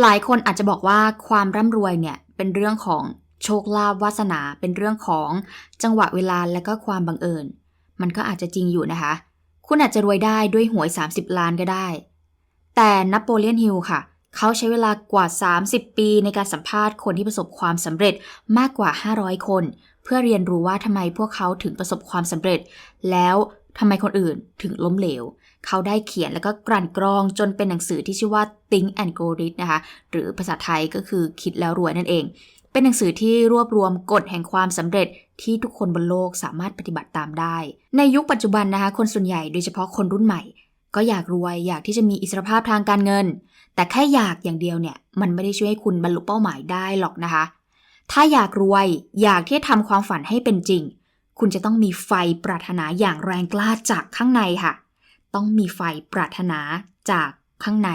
หลายคนอาจจะบอกว่าความร่ำรวยเนี่ยเป็นเรื่องของโชคลาภวาสนา เป็นเรื่องของจังหวะเวลาและก็ความบังเอิญ มันก็อาจจะจริงอยู่นะคะ คุณอาจจะรวยได้ด้วยหวย 30 ล้านก็ได้ แต่นโปเลียนฮิลค่ะ เขาใช้เวลากว่า 30 ปีในการสัมภาษณ์คนที่ประสบความสำเร็จมากกว่า 500 คน เพื่อเรียนรู้ว่าทำไมพวกเขาถึงประสบความสำเร็จ แล้วทำไมคนอื่นถึงล้มเหลว เขาได้เขียนแล้วก็กลั่นกรองจนเป็นหนังสือที่ชื่อว่า Think and Grow Rich นะคะ หรือภาษาไทยก็คือคิดแล้วรวยนั่นเอง เป็นหนังสือที่รวบรวมกฎแห่งความสำเร็จที่ทุกคนบนโลกสามารถปฏิบัติตามได้ ในยุคปัจจุบันนะคะ คนส่วนใหญ่โดยเฉพาะคนรุ่นใหม่ ก็อยากรวยอยากที่จะมีอิสรภาพทางการเงิน แต่แค่อยากอย่างเดียวเนี่ย มันไม่ได้ช่วยให้คุณบรรลุเป้าหมายได้หรอกนะคะ ถ้าอยากรวยอยากที่จะทำความฝันให้เป็นจริง คุณจะต้องมีไฟปรารถนาอย่างแรงกล้าจากข้างในค่ะ ต้องมีไฟปรารถนาจากข้างใน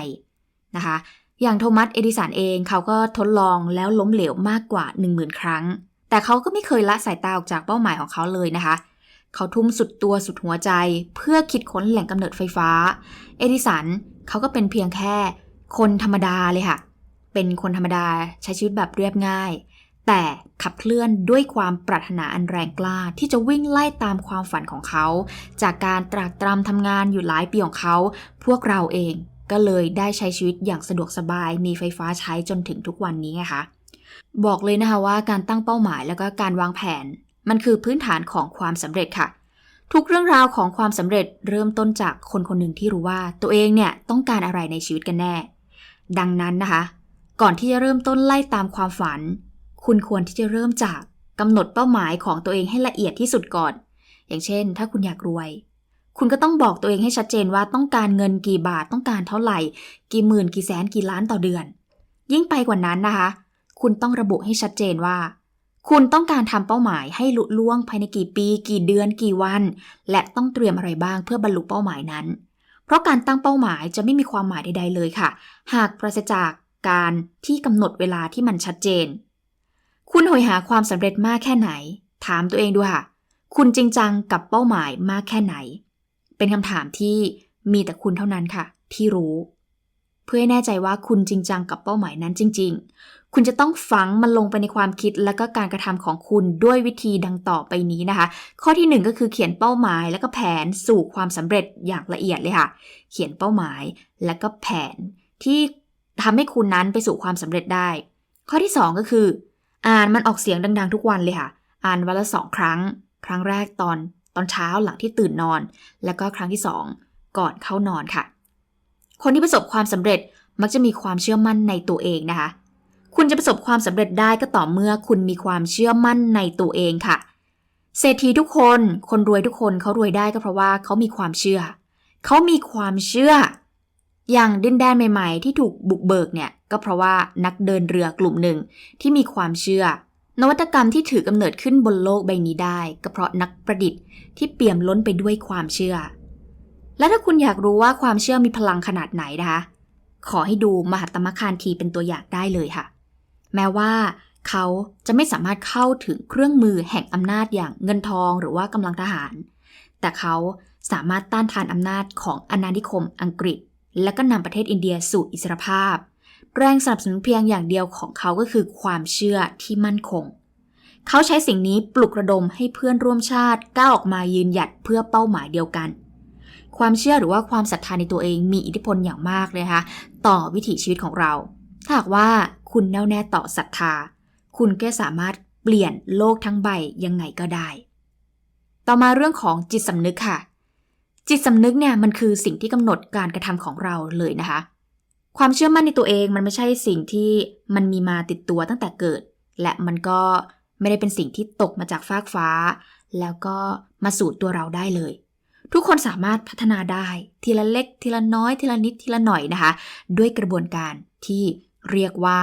นะคะ อย่างโทมัสเอดิสันเองเขาก็ทดลองแล้วล้มเหลวมากกว่า 10,000 ครั้ง แต่เขาก็ไม่เคยละสายตาออกจากเป้าหมายของเขาเลยนะคะเขาทุ่มสุดตัวสุดหัวใจเพื่อคิดค้นแหล่งกำเนิดไฟฟ้า เอดิสันเขาก็เป็นเพียงแค่คนธรรมดาเลยค่ะ เป็นคนธรรมดาใช้ชีวิตแบบเรียบง่าย แต่ขับเคลื่อนด้วยความปรารถนาอันแรงกล้าที่จะวิ่งไล่ตามความฝันของเขา จากการตรากตรำทำงานอยู่หลายปีของเขา พวกเราเองก็เลยได้ใช้ชีวิตอย่างสะดวกสบาย มีไฟฟ้าใช้จนถึงทุกวันนี้ไงคะบอกเลยนะคะว่าการตั้งเป้าหมายแล้วก็การวางแผน มันคือพื้นฐานของความสำเร็จค่ะ ทุกเรื่องราวของความสำเร็จเริ่มต้นจากคนคนหนึ่งที่รู้ว่าตัวเองเนี่ยต้องการอะไรในชีวิตกันแน่ ดังนั้นนะคะ ก่อนที่จะเริ่มต้นไล่ตามความฝัน คุณควรที่จะเริ่มจากกำหนดเป้าหมายของตัวเองให้ละเอียดที่สุดก่อน อย่างเช่น ถ้าคุณอยากรวย คุณก็ต้องบอกตัวเองให้ชัดเจนว่าต้องการเงินกี่บาทต้องการเท่าไหร่ กี่หมื่นกี่แสนกี่ล้านต่อเดือน ยิ่งไปกว่านั้นนะคะ คุณต้องระบุให้ชัดเจนว่า คุณต้องการทำเป้าหมายให้ลุล่วงภายในกี่ปี กี่เดือน กี่วัน และต้องเตรียมอะไรบ้างเพื่อบรรลุเป้าหมายนั้น เพราะการตั้งเป้าหมายจะไม่มีความหมายใด ๆ เลยค่ะ หากปราศจากการที่กำหนดเวลาที่มันชัดเจน คุณหอยหาความสำเร็จมากแค่ไหน ถามตัวเองดูค่ะ คุณจริงจังกับเป้าหมายมากแค่ไหน เป็นคำถามที่มีแต่คุณเท่านั้นค่ะ ที่รู้ เพื่อให้แน่ใจว่าคุณจริงจังกับเป้าหมายนั้นจริง ๆ คุณจะต้องฝังมันลงไปในความคิดและก็การกระทำของคุณด้วยวิธีดังต่อไปนี้นะคะ ข้อที่หนึ่งก็คือเขียนเป้าหมาย และก็แผนสู่ความสำเร็จอย่างละเอียดเลยค่ะ เขียนเป้าหมายและก็แผนที่ทำให้คุณนั้นไปสู่ความสำเร็จได้ ข้อที่สองก็คือ อ่านมันออกเสียงดังๆทุกวันเลยค่ะ อ่านวันละสองครั้ง ครั้งแรกตอนตอนเช้าหลังที่ตื่นนอน แล้วก็ครั้งที่สองก่อนเข้านอนค่ะ คนที่ประสบความสำเร็จมักจะมีความเชื่อมั่นในตัวเองนะคะ คุณจะประสบความสำเร็จได้ก็ต่อเมื่อคุณมีความเชื่อมั่นในตัวเองค่ะ เศรษฐีทุกคน คนรวยทุกคนเขารวยได้ก็เพราะว่าเขามีความเชื่อ เขามีความเชื่อ อย่างดินแดนใหม่ๆ ที่ถูกบุกเบิกเนี่ยก็เพราะว่านักเดินเรือกลุ่มหนึ่งที่มีความเชื่อ นวัตกรรมที่ถือกำเนิดขึ้นบนโลกใบนี้ได้ ก็เพราะนักประดิษฐ์ที่เปี่ยมล้นไปด้วยความเชื่อ และถ้าคุณอยากรู้ว่าความเชื่อมีพลังขนาดไหนนะคะ ขอให้ดูมหัตมคานทีเป็นตัวอย่างได้เลยค่ะ แม้ว่าเขาจะไม่สามารถเข้าถึงเครื่องมือแห่งอำนาจอย่างเงินทองหรือว่ากำลังทหาร แต่เขาสามารถต้านทานอำนาจของอาณานิคมอังกฤษ และก็นำประเทศอินเดียสู่อิสรภาพ แรงสนับสนุนเพียงอย่างเดียวของเขาก็คือความเชื่อที่มั่นคง เขาใช้สิ่งนี้ปลุกระดมให้เพื่อนร่วมชาติก้าวออกมายืนหยัดเพื่อเป้าหมายเดียวกัน ความเชื่อหรือว่าความศรัทธาในตัวเองมีอิทธิพลอย่างมากเลยคะต่อวิถีชีวิตของเรา ถ้าหากว่าคุณแน่วแน่ต่อศรัทธา คุณก็สามารถเปลี่ยนโลกทั้งใบยังไงก็ได้ ต่อมาเรื่องของจิตสำนึกค่ะ จิตสำนึกเนี่ยมันคือสิ่งที่กำหนดการกระทำของเราเลยนะคะ ความเชื่อมั่นในตัวเองมันไม่ใช่สิ่งที่มันมีมาติดตัวตั้งแต่เกิด และมันก็ไม่ได้เป็นสิ่งที่ตกมาจากฟากฟ้า แล้วก็มาสู่ตัวเราได้เลย ทุกคนสามารถพัฒนาได้ทีละเล็ก ทีละน้อย ทีละนิดทีละหน่อยนะคะ ด้วยกระบวนการที่เรียกว่า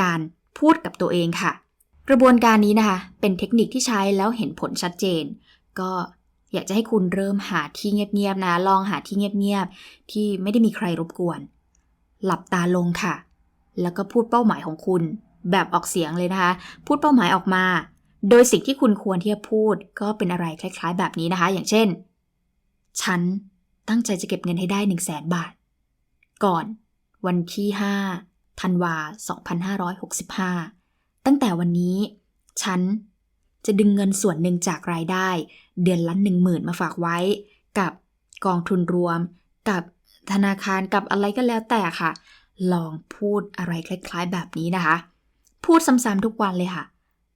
การพูดกับตัวเองค่ะ กระบวนการนี้นะคะ เป็นเทคนิคที่ใช้แล้วเห็นผลชัดเจน ก็ อยากจะให้คุณเริ่มหาที่เงียบๆนะ ลองหาที่เงียบๆที่ไม่ได้มีใครรบกวน หลับตาลงค่ะ แล้วก็พูดเป้าหมายของคุณ แบบออกเสียงเลยนะคะ พูดเป้าหมายออกมา โดยสิ่งที่คุณควรที่จะพูดก็เป็นอะไรคล้ายๆ แบบนี้นะคะ อย่างเช่น ฉันตั้งใจจะเก็บเงินให้ได้หนึ่งแสนบาท ก่อนวันที่ห้าธันวา2565 ตั้งแต่วันนี้ ฉัน จะดึงเงินส่วนหนึ่งจากรายได้ เดือนละหนึ่งหมื่นมาฝากไว้ กับกองทุนรวม กับธนาคารกับอะไรก็แล้วแต่ค่ะ ลองพูดอะไรคล้าย ๆ แบบนี้นะคะ พูดซ้ำๆทุกวันเลยค่ะ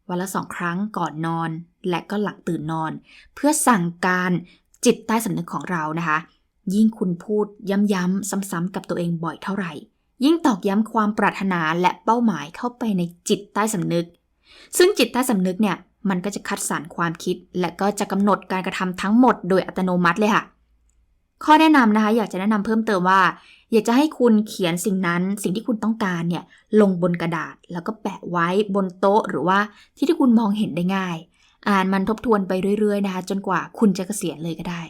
วันละสองครั้งก่อนนอน และก็หลังตื่นนอน เพื่อสั่งการจิตใต้สำนึกของเรานะคะ ยิ่งคุณพูดย้ำๆซ้ำๆกับตัวเองบ่อยเท่าไหร่ ยิ่งตอกย้ำความปรารถนาและเป้าหมายเข้าไปในจิตใต้สำนึก ซึ่งจิตใต้สำนึกเนี่ย มันก็จะคัดสรรความคิด และก็จะกำหนดการกระทำทั้งหมดโดยอัตโนมัติเลยค่ะ ข้อแนะนำนะคะ อยากจะแนะนำเพิ่มเติมว่า อยากจะให้คุณเขียนสิ่งนั้น สิ่งที่คุณต้องการเนี่ยลงบนกระดาษ แล้วก็แปะไว้บนโต๊ะ หรือว่าที่ที่คุณมองเห็นได้ง่าย อ่านมันทบทวนไปเรื่อยๆนะคะ จนกว่าคุณจะเกษียณเลยก็ได้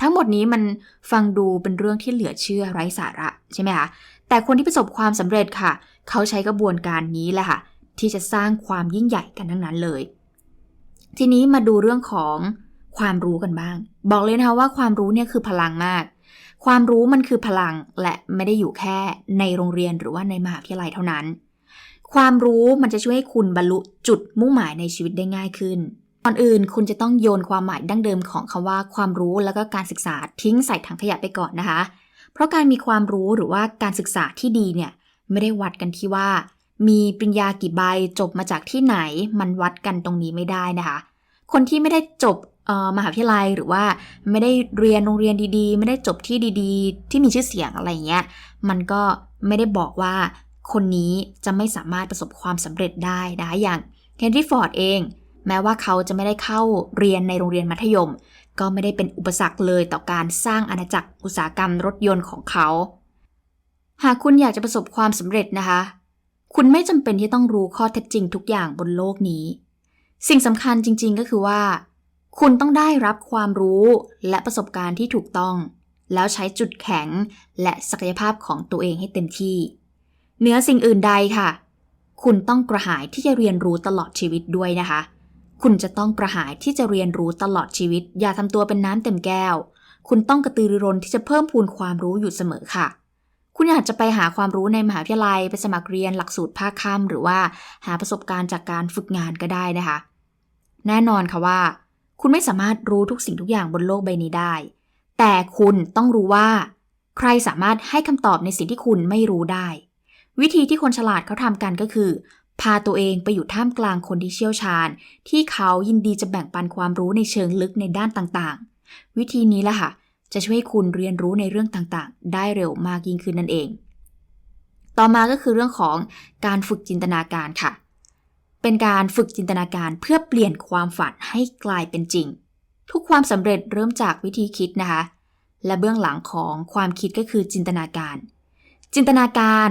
ทั้งหมดนี้มันฟังดูเป็นเรื่องที่เหลือเชื่อไร้สาระใช่ไหมคะแต่คนที่ประสบความสำเร็จค่ะ เขาใช้กระบวนการนี้แหละค่ะที่จะสร้างความยิ่งใหญ่กันทั้งนั้นเลย ทีนี้มาดูเรื่องของความรู้กันบ้าง บอกเลยนะคะว่าความรู้เนี่ยคือพลังมาก ความรู้มันคือพลังและไม่ได้อยู่แค่ในโรงเรียนหรือว่าในมหาวิทยาลัยเท่านั้น ความรู้มันจะช่วยให้คุณบรรลุจุดมุ่งหมายในชีวิตได้ง่ายขึ้นก่อนอื่นคุณจะต้องโยนความหมายดั้งเดิมของคำว่าความรู้แล้วก็การศึกษาทิ้งใส่ถังขยะไปก่อนนะคะ เพราะการมีความรู้หรือว่าการศึกษาที่ดีเนี่ยไม่ได้วัดกันที่ว่า มีปริญญากี่ใบจบมาจากที่ไหน มันวัดกันตรงนี้ไม่ได้นะคะ คนที่ไม่ได้จบมหาวิทยาลัยหรือว่าไม่ได้เรียนโรงเรียนดีๆ ไม่ได้จบที่ดีๆ ที่มีชื่อเสียงอะไรเงี้ย มันก็ไม่ได้บอกว่าคนนี้จะไม่สามารถประสบความสำเร็จได้นะคะอย่างเฮนรี่ฟอร์ดเอง แม้ว่าเขาจะไม่ได้เข้าเรียนในโรงเรียนมัธยม ก็ไม่ได้เป็นอุปสรรคเลยต่อการสร้างอาณาจักรอุตสาหกรรมรถยนต์ของเขา หากคุณอยากจะประสบความสำเร็จนะคะ คุณไม่จำเป็นที่ต้องรู้ข้อเท็จจริงทุกอย่างบนโลกนี้ สิ่งสำคัญจริง ๆ ก็คือว่า คุณต้องได้รับความรู้และประสบการณ์ที่ถูกต้อง แล้วใช้จุดแข็งและศักยภาพของตัวเองให้เต็มที่ เหนือสิ่งอื่นใดค่ะ คุณต้องกระหายที่จะเรียนรู้ตลอดชีวิตด้วยนะคะ คุณจะต้องกระหายที่จะเรียนรู้ตลอดชีวิต อย่าทำตัวเป็นน้ำเต็มแก้ว คุณต้องกระตือรือร้นที่จะเพิ่มพูนความรู้อยู่เสมอค่ะ คุณอาจจะไปหาความรู้ในมหาวิทยาลัยไปสมัครเรียนหลักสูตรภาคค่ำหรือว่าหาประสบการณ์จากการฝึกงานก็ได้นะคะ แน่นอนค่ะว่า คุณไม่สามารถรู้ทุกสิ่งทุกอย่างบนโลกใบนี้ได้ แต่คุณต้องรู้ว่า ใครสามารถให้คำตอบในสิ่งที่คุณไม่รู้ได้ วิธีที่คนฉลาดเขาทำกันก็คือ พาตัวเองไปอยู่ท่ามกลางคนที่เชี่ยวชาญ ที่เขายินดีจะแบ่งปันความรู้ในเชิงลึกในด้านต่างๆ วิธีนี้แหละค่ะ จะช่วยให้คุณเรียนรู้ในเรื่องต่างๆ ได้เร็วมากยิ่งขึ้นนั่นเอง ต่อมาก็คือเรื่องของการฝึกจินตนาการค่ะ เป็นการฝึกจินตนาการเพื่อเปลี่ยนความฝันให้กลายเป็นจริง ทุกความสำเร็จเริ่มจากวิธีคิดนะคะ และเบื้องหลังของความคิดก็คือจินตนาการ จินตนาการ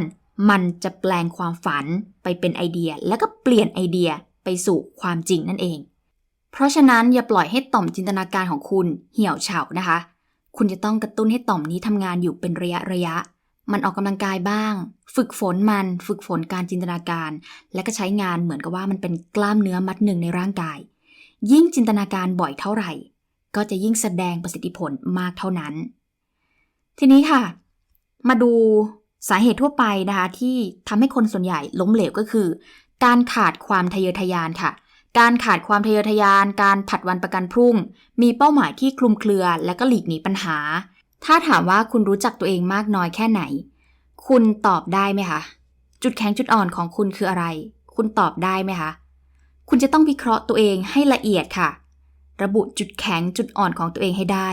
มันจะแปลงความฝันไปเป็นไอเดีย แล้วก็เปลี่ยนไอเดียไปสู่ความจริงนั่นเอง เพราะฉะนั้นอย่าปล่อยให้ต่อมจินตนาการของคุณเหี่ยวเฉานะคะ คุณจะต้องกระตุ้นให้ต่อมนี้ทำงานอยู่เป็นระยะระยะ มันออกกำลังกายบ้าง ฝึกฝนมัน ฝึกฝนการจินตนาการ และก็ใช้งานเหมือนกับว่ามันเป็นกล้ามเนื้อมัดหนึ่งในร่างกาย ยิ่งจินตนาการบ่อยเท่าไหร่ ก็จะยิ่งแสดงประสิทธิผลมากเท่านั้น ทีนี้ค่ะ มาดูสาเหตุทั่วไปนะคะที่ทำให้คนส่วนใหญ่ล้มเหลวก็คือ การขาดความทะเยอทะยานค่ะ การขาดความทะเยอทะยาน การผัดวันประกันพรุ่ง มีเป้าหมายที่คลุมเครือและก็หลีกหนีปัญหา ถ้าถามว่าคุณรู้จักตัวเองมากน้อยแค่ไหน คุณตอบได้ไหมคะ จุดแข็งจุดอ่อนของคุณคืออะไร คุณตอบได้ไหมคะ คุณจะต้องวิเคราะห์ตัวเองให้ละเอียดค่ะ ระบุจุดแข็งจุดอ่อนของตัวเองให้ได้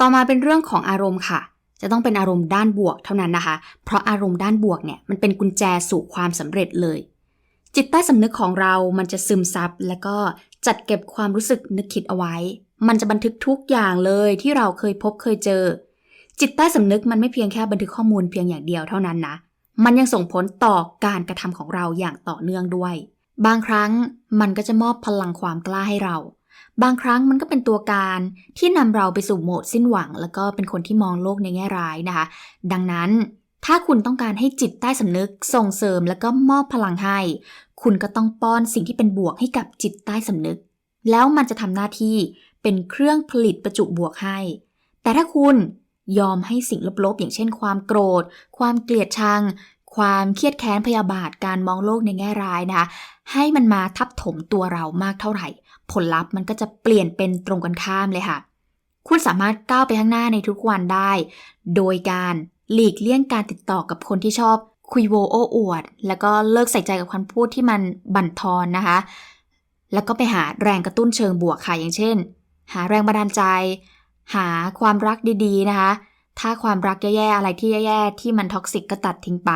ต่อมาเป็นเรื่องของอารมณ์ค่ะ จะต้องเป็นอารมณ์ด้านบวกเท่านั้นนะคะ เพราะอารมณ์ด้านบวกเนี่ยมันเป็นกุญแจสู่ความสำเร็จเลย จิตใต้สำนึกของเรามันจะซึมซับแล้วก็จัดเก็บความรู้สึกนึกคิดเอาไว้ มันจะบันทึกทุกอย่างเลยที่เราเคยพบเคยเจอ จิตใต้สำนึกมันไม่เพียงแค่บันทึกข้อมูลเพียงอย่างเดียวเท่านั้นนะ มันยังส่งผลต่อการกระทำของเราอย่างต่อเนื่องด้วย บางครั้งมันก็จะมอบพลังความกล้าให้เรา บางครั้งมันก็เป็นตัวการที่นำเราไปสู่โหมดสิ้นหวัง แล้วก็เป็นคนที่มองโลกในแง่ร้ายนะคะ ดังนั้น ถ้าคุณต้องการให้จิตใต้สำนึกส่งเสริมแล้วก็มอบพลังให้ คุณก็ต้องป้อนสิ่งที่เป็นบวกให้กับจิตใต้สำนึก แล้วมันจะทำหน้าที่เป็นเครื่องผลิตประจุบวกให้ แต่ถ้าคุณยอมให้สิ่งลบๆ อย่างเช่น ความโกรธ ความเกลียดชัง ความเครียดแค้นพยาบาท การมองโลกในแง่ร้ายนะคะ ให้มันมาทับถมตัวเรามากเท่าไหร่ ผลลัพธ์มันก็จะเปลี่ยนเป็นตรงกันข้ามเลยค่ะ คุณสามารถก้าวไปข้างหน้าในทุกวันได้ โดยการ หลีกเลี่ยงการติดต่อกับคนที่ชอบคุยโวโอ้อวด แล้วก็เลิกใส่ใจกับคำพูดที่มันบั่นทอนนะคะ แล้วก็ไปหาแรงกระตุ้นเชิงบวกค่ะอย่างเช่น หาแรงบันดาลใจ หาความรักดีๆนะคะ ถ้าความรักแย่ๆอะไรที่แย่ๆที่มันท็อกซิกก็ตัดทิ้งไป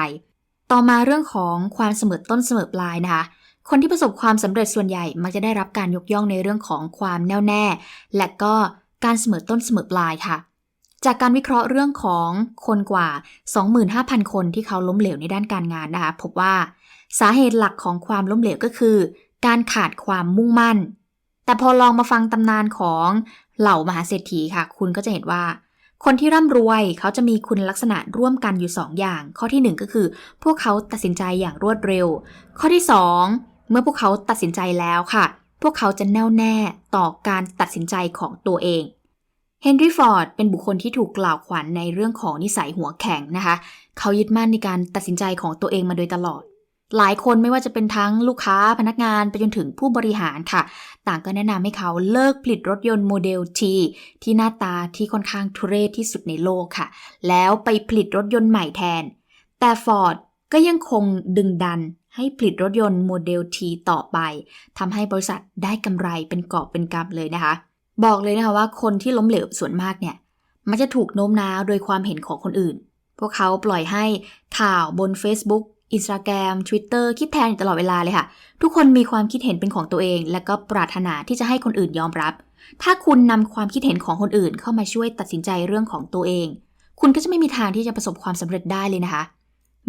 ต่อมาเรื่องของความเสมอต้นเสมอปลายนะคะคนที่ประสบความสำเร็จส่วนใหญ่มักจะได้รับการยกย่องในเรื่องของความแน่วแน่ และก็การเสมอต้นเสมอปลายค่ะ จากการวิเคราะห์เรื่องของคนกว่า 25,000 คนที่เขาล้มเหลวในด้านการงานนะคะพบว่าสาเหตุหลักของความล้มเหลวก็คือ การขาดความมุ่งมั่น แต่พอลองมาฟังตำนานของเหล่ามหาเศรษฐีค่ะ คุณก็จะเห็นว่า คนที่ร่ำรวยเขาจะมีคุณลักษณะร่วมกันอยู่ 2 อย่าง ข้อที่ 1 ก็คือ พวกเขาตัดสินใจอย่างรวดเร็ว ข้อที่ 2 เมื่อพวกเขาตัดสินใจแล้วค่ะ พวกเขาจะแน่วแน่ต่อการตัดสินใจของตัวเอง เฮนรี่ฟอร์ดเป็นบุคคลที่ถูกกล่าวขวัญในเรื่องของนิสัยหัวแข็งนะคะ เขายึดมั่นในการตัดสินใจของตัวเองมาโดยตลอด หลายคนไม่ว่าจะเป็นทั้งลูกค้าพนักงานไปจนถึงผู้บริหารค่ะ ต่างก็แนะนำให้เขาเลิกผลิตรถยนต์โมเดล T ที่หน้าตาที่ค่อนข้างทุเรศที่สุดในโลกค่ะ แล้วไปผลิตรถยนต์ใหม่แทน แต่ Ford ก็ยังคงดึงดันให้ผลิตรถยนต์โมเดล T ต่อไปทำให้บริษัทได้กำไรเป็นกอบเป็นกำเลยนะคะ บอกเลยนะคะว่าคนที่ล้มเหลวส่วนมากเนี่ย มันจะถูกโน้มน้าวโดยความเห็นของคนอื่น พวกเขาปล่อยให้ข่าวบน Facebook Instagram Twitter คิดแทนอยู่ตลอดเวลาเลยค่ะ ทุกคนมีความคิดเห็นเป็นของตัวเอง และก็ปรารถนาที่จะให้คนอื่นยอมรับ ถ้าคุณนำความคิดเห็นของคนอื่นเข้ามาช่วยตัดสินใจเรื่องของตัวเอง คุณก็จะไม่มีทางที่จะประสบความสำเร็จได้เลยนะคะ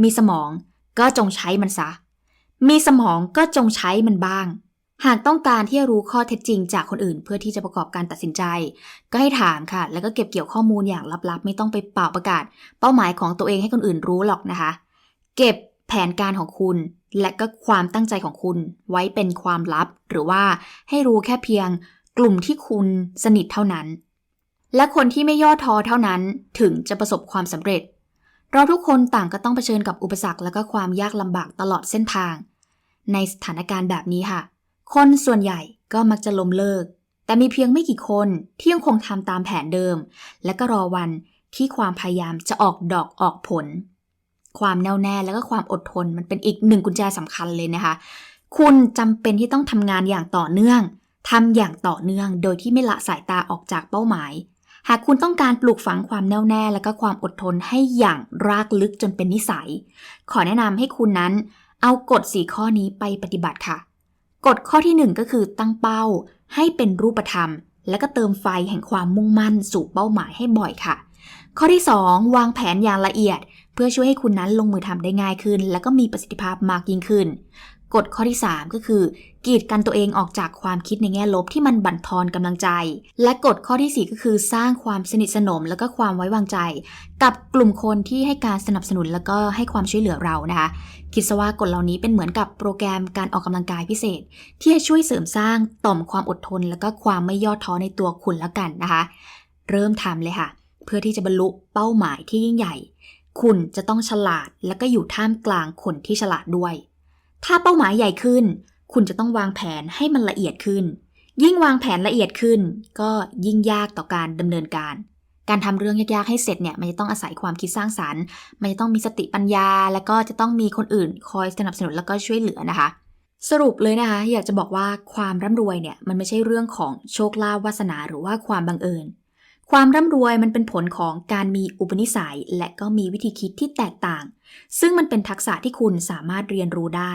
มีสมองก็จงใช้มันซะ มีสมองก็จงใช้มันบ้าง หากต้องการที่จะรู้ข้อเท็จจริงจากคนอื่น เพื่อที่จะประกอบการตัดสินใจ ก็ให้ถามค่ะ แล้วก็เก็บเกี่ยวข้อมูลอย่างลับๆ ไม่ต้องไปเป่าประกาศ เป้าหมายของตัวเองให้คนอื่นรู้หรอกนะคะ เก็บแผนการของคุณ และก็ความตั้งใจของคุณไว้เป็นความลับ หรือว่าให้รู้แค่เพียงกลุ่มที่คุณสนิทเท่านั้น และคนที่ไม่ย่อท้อเท่านั้นถึงจะประสบความสำเร็จ เราทุกคนต่างก็ต้องเผชิญกับอุปสรรคและก็ความยากลำบากตลอดเส้นทาง ในสถานการณ์แบบนี้ค่ะ คนส่วนใหญ่ก็มักจะล้มเลิก แต่มีเพียงไม่กี่คนที่ยังคงทำตามแผนเดิม และก็รอวันที่ความพยายามจะออกดอกออกผล ความแน่วแน่และก็ความอดทนมันเป็นอีกหนึ่งกุญแจสำคัญเลยนะคะ คุณจำเป็นที่ต้องทำงานอย่างต่อเนื่องทำอย่างต่อเนื่องโดยที่ไม่ละสายตาออกจากเป้าหมาย หากคุณต้องการปลูกฝังความแน่วแน่ และก็ความอดทนให้อย่างรากลึกจนเป็นนิสัย ขอแนะนำให้คุณนั้น เอากฎสี่ข้อนี้ไปปฏิบัติค่ะ กฎข้อที่หนึ่งก็คือตั้งเป้า ให้เป็นรูปธรรม และก็เติมไฟแห่งความมุ่งมั่นสู่เป้าหมายให้บ่อยค่ะ ข้อที่ 2 วางแผนอย่างละเอียด เพื่อช่วยให้คุณนั้นลงมือทำได้ง่ายขึ้น และก็มีประสิทธิภาพมากยิ่งขึ้น กฎข้อที่ 3 ก็คือ กีดกันตัวเองออกจากความคิดในแง่ลบที่มันบั่นทอนกำลังใจ และกฎข้อทีสี่ 4 ก็คือสร้างความสนิทสนมและก็ความไว้วางใจ กับกลุ่มคนที่ให้การสนับสนุนแล้วก็ให้ความช่วยเหลือเรานะคะ คิดซะว่ากฎเหล่านี้เป็นเหมือนกับโปรแกรมการออกกำลังกายพิเศษ ที่จะช่วยเสริมสร้างต่อมความอดทน และก็ความไม่ย่อท้อในตัวคุณแล้วกันนะคะ เริ่มทำเลยค่ะ เพื่อที่จะบรรลุเป้าหมายที่ยิ่งใหญ่ คุณจะต้องฉลาด และก็อยู่ท่ามกลางคนที่ฉลาดด้วย ถ้าเป้าหมายใหญ่ขึ้น คุณจะต้องวางแผนให้มันละเอียดขึ้น ยิ่งวางแผนละเอียดขึ้น ก็ยิ่งยากต่อการดำเนินการ การทำเรื่องยากๆให้เสร็จเนี่ยมันจะต้องอาศัยความคิดสร้างสารรค์ มันจะต้องมีสติปัญญา แล้วก็จะต้องมีคนอื่น คอยสนับสนุนแล้วก็ช่วยเหลือนะคะสรุปเลยนะคะอยากจะบอกว่าความร่ำรวยเนี่ยมันไม่ใช่เรื่องของโชคลาภวาสนาหรือว่าความบังเอิญ ความร่ำรวยมันเป็นผลของการมีอุปนิสัย และก็มีวิธีคิดที่แตกต่าง ซึ่งมันเป็นทักษะที่คุณสามารถเรียนรู้ได้